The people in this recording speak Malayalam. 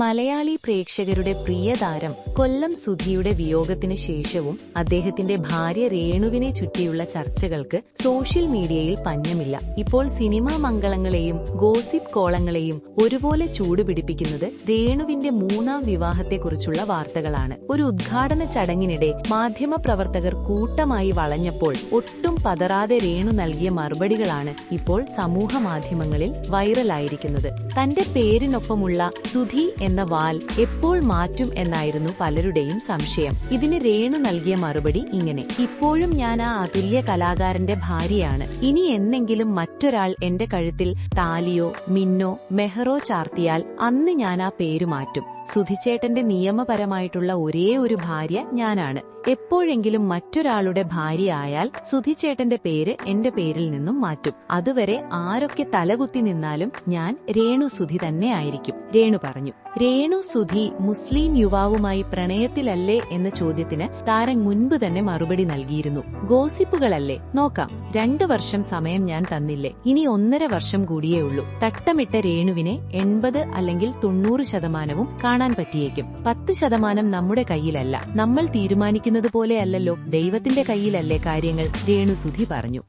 മലയാളി പ്രേക്ഷകരുടെ പ്രിയതാരം കൊല്ലം സുധിയുടെ വിയോഗത്തിന് ശേഷവും അദ്ദേഹത്തിന്റെ ഭാര്യ രേണുവിനെ ചുറ്റിയുള്ള ചർച്ചകൾക്ക് സോഷ്യൽ മീഡിയയിൽ പഞ്ഞമില്ല. ഇപ്പോൾ സിനിമാ മംഗളങ്ങളെയും ഗോസിപ്പ് കോളങ്ങളെയും ഒരുപോലെ ചൂടുപിടിപ്പിക്കുന്നത് രേണുവിന്റെ മൂന്നാം വിവാഹത്തെക്കുറിച്ചുള്ള വാർത്തകളാണ്. ഒരു ഉദ്ഘാടന ചടങ്ങിനിടെ മാധ്യമപ്രവർത്തകർ കൂട്ടമായി വളഞ്ഞപ്പോൾ ഒട്ടും പതറാതെ രേണു നൽകിയ മറുപടികളാണ് ഇപ്പോൾ സമൂഹ മാധ്യമങ്ങളിൽ വൈറലായിരിക്കുന്നത്. തന്റെ പേരിനൊപ്പമുള്ള സുധി എന്ന വാൽ എപ്പോൾ മാറ്റും എന്നായിരുന്നു പലരുടെയും സംശയം. ഇതിന് രേണു നൽകിയ മറുപടി ഇങ്ങനെ ഇപ്പോഴും ഞാൻ ആ അതുല്യ കലാകാരന്റെ ഭാര്യയാണ്. ഇനി എന്നെങ്കിലും മറ്റൊരാൾ എന്റെ കഴുത്തിൽ താലിയോ മിന്നോ മെഹറോ ചാർത്തിയാൽ അന്ന് ഞാൻ ആ പേരു മാറ്റും. സുധിച്ചേട്ടന്റെ നിയമപരമായിട്ടുള്ള ഒരേ ഒരു ഭാര്യ ഞാനാണ്. എപ്പോഴെങ്കിലും മറ്റൊരാളുടെ ഭാര്യ ആയാൽ സുധിച്ചേട്ടന്റെ പേര് എന്റെ പേരിൽ നിന്നും മാറ്റും. അതുവരെ ആരൊക്കെ തലകുത്തി നിന്നാലും ഞാൻ രേണു സുധി തന്നെ ആയിരിക്കും രേണു പറഞ്ഞു. രേണു സുധി മുസ്ലിം യുവാവുമായി പ്രണയത്തിലല്ലേ എന്ന ചോദ്യത്തിന് താരം മുൻപ് തന്നെ മറുപടി നൽകിയിരുന്നു. ഗോസിപ്പുകളല്ലേ? നോക്കാം. രണ്ടു വർഷം സമയം ഞാൻ തന്നില്ലേ? ഇനി ഒന്നര വർഷം കൂടിയേ ഉള്ളൂ. തട്ടമിട്ട രേണുവിനെ എൺപത് അല്ലെങ്കിൽ തൊണ്ണൂറ് ശതമാനവും കാണാൻ പറ്റിയേക്കും. പത്ത് ശതമാനം നമ്മുടെ കയ്യിലല്ല. നമ്മൾ തീരുമാനിക്കുന്നത് പോലെയല്ലല്ലോ ദൈവത്തിന്റെ കയ്യിലല്ലേ കാര്യങ്ങൾ? രേണു സുധി പറഞ്ഞു.